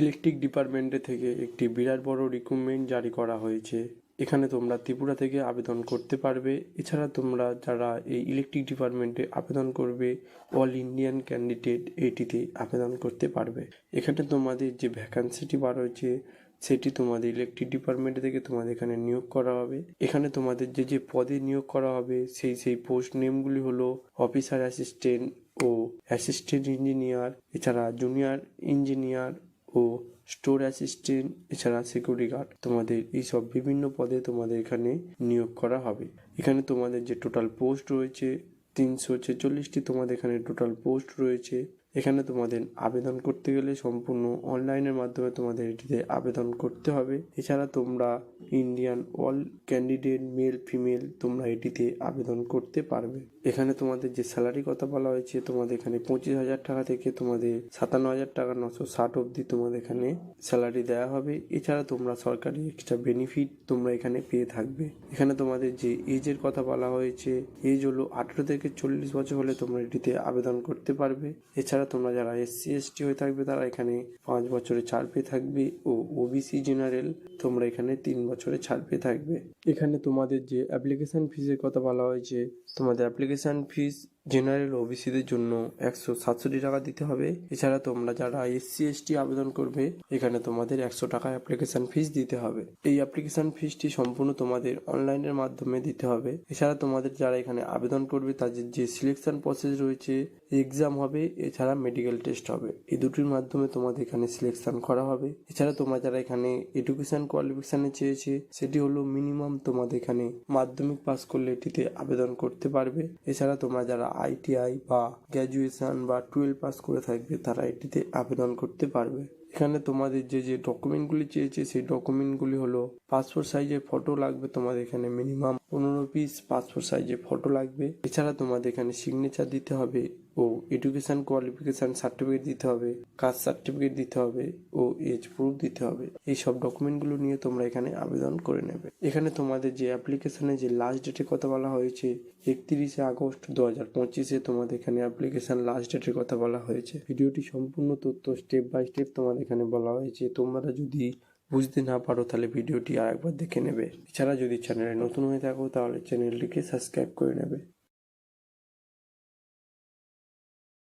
Electric ডিপার্টমেন্টে থেকে একটি বিরাট বড় রিক্রুটমেন্ট জারি করা হয়েছে। এখানে তোমরা ত্রিপুরা থেকে আবেদন করতে পারবে। এছাড়া তোমরা যারা এই ইলেকট্রিক ডিপার্টমেন্টে আবেদন করবে অল ইন্ডিয়ান ক্যান্ডিডেট এইটিতে আবেদন করতে পারবে। এখানে তোমাদের যে ভ্যাকান্সিটি বার হয়েছে, সেটি তোমাদের ইলেকট্রিক ডিপার্টমেন্ট থেকে তোমাদের এখানে নিয়োগ করা হবে। এখানে তোমাদের যে যে পদে নিয়োগ করা হবে, সেই সেই পোস্ট নেমগুলি হলো অফিসার অ্যাসিস্ট্যান্ট ও অ্যাসিস্ট্যান্ট ইঞ্জিনিয়ার এছাড়া জুনিয়র ইঞ্জিনিয়ার ও স্টোর অ্যাসিস্ট্যান্ট, এছাড়া সিকিউরিটি গার্ড তোমাদের এইসব বিভিন্ন পদে তোমাদের এখানে নিয়োগ করা হবে। এখানে তোমাদের যে টোটাল পোস্ট রয়েছে, তিনশো ছেচল্লিশটি তোমাদের এখানে টোটাল পোস্ট রয়েছে। এখানে তোমাদের আবেদন করতে গেলে সম্পূর্ণ অনলাইনের মাধ্যমে তোমাদের এটিতে আবেদন করতে হবে। এছাড়া তোমরা Indian all candidate male female তোমরা এটিতে আবেদন করতে পারবে। এখানে তোমাদের যে স্যালারি কথা বলা হয়েছে, তোমাদের এখানে পঁচিশ হাজার টাকা থেকে তোমাদের সাতান্ন হাজার টাকা, নশো ষাট অবধি তোমাদের এখানে স্যালারি দেওয়া হবে। এছাড়া তোমরা সরকারি এক্সট্রা বেনিফিট তোমরা এখানে পেয়ে থাকবে। এখানে তোমাদের যে এজের কথা বলা হয়েছে এজ হলো আঠেরো থেকে চল্লিশ বছর হলে তোমরা এটিতে আবেদন করতে পারবে। এছাড়া তোমরা যারা এসসি এসটি হয়ে থাকবে, তারা এখানে পাঁচ বছরে ছাড় পেয়ে থাকবে ও ওবিসি জেনারেল তোমরা এখানে তিন বছরে ছাড় পেয়ে থাকবে। এখানে তোমাদের যে অ্যাপ্লিকেশান ফিজের কথা বলা হয়েছে, তোমাদের অ্যাপ্লিকেশান ফিস জেনারেল ওবিসিদের জন্য একশো সাতষট্টি টাকা দিতে হবে। এছাড়া তোমরা যারা এসসি, এসটি আবেদন করবে, এখানে তোমাদের একশো টাকা অ্যাপ্লিকেশন ফিস দিতে হবে। এই অ্যাপ্লিকেশন ফিসটি সম্পূর্ণ তোমাদের অনলাইনের মাধ্যমে দিতে হবে। এছাড়া তোমাদের যারা এখানে আবেদন করবে, তাদের যে সিলেকশন প্রসেস রয়েছে এক্সাম হবে, এছাড়া মেডিকেল টেস্ট হবে। এই দুটির মাধ্যমে তোমাদের এখানে সিলেকশন করা হবে। এছাড়া তোমরা যারা এখানে এডুকেশন কোয়ালিফিকেশানে চেয়েছে, সেটি হলো মিনিমাম তোমাদের এখানে মাধ্যমিক পাস করলে এটিতে আবেদন করতে পারবে। এছাড়া তোমরা যারা আইটিআই বা গ্র্যাজুয়েশন বা টুয়েলভ পাস করে থাকবে, তারা এটিতে আবেদন করতে পারবে। এখানে তোমাদের যে যে ডকুমেন্টগুলি চেয়েছে, সেই ডকুমেন্টগুলি হলো পাসপোর্ট সাইজের ফটো লাগবে তোমাদের এখানে মিনিমাম পনেরো পিস পাসপোর্ট সাইজের ফটো লাগবে। এছাড়া তোমাদের এখানে সিগনেচার দিতে হবে ও এডুকেশন কোয়ালিফিকেশন সার্টিফিকেট দিতে হবে কাস্ট সার্টিফিকেট দিতে হবে ও এজ প্রুফ দিতে হবে। এই সব ডকুমেন্টগুলো নিয়ে তোমরা এখানে আবেদন করে নেবে। এখানে তোমাদের যে অ্যাপ্লিকেশনে যে লাস্ট ডেটের কথা বলা হয়েছে, একত্রিশে আগস্ট দু হাজার পঁচিশে তোমাদের এখানে অ্যাপ্লিকেশন লাস্ট ডেটের কথা বলা হয়েছে। ভিডিওটি সম্পূর্ণ তথ্য স্টেপ বাই স্টেপ তোমাদের এখানে বলা হয়েছে। তোমরা যদি বুঝতে না পারো তাহলে ভিডিওটি আরেকবার দেখে নেবে। এছাড়া যদি চ্যানেলে নতুন হয়ে থাকো, তাহলে চ্যানেলটিকে সাবস্ক্রাইব করে নেবে।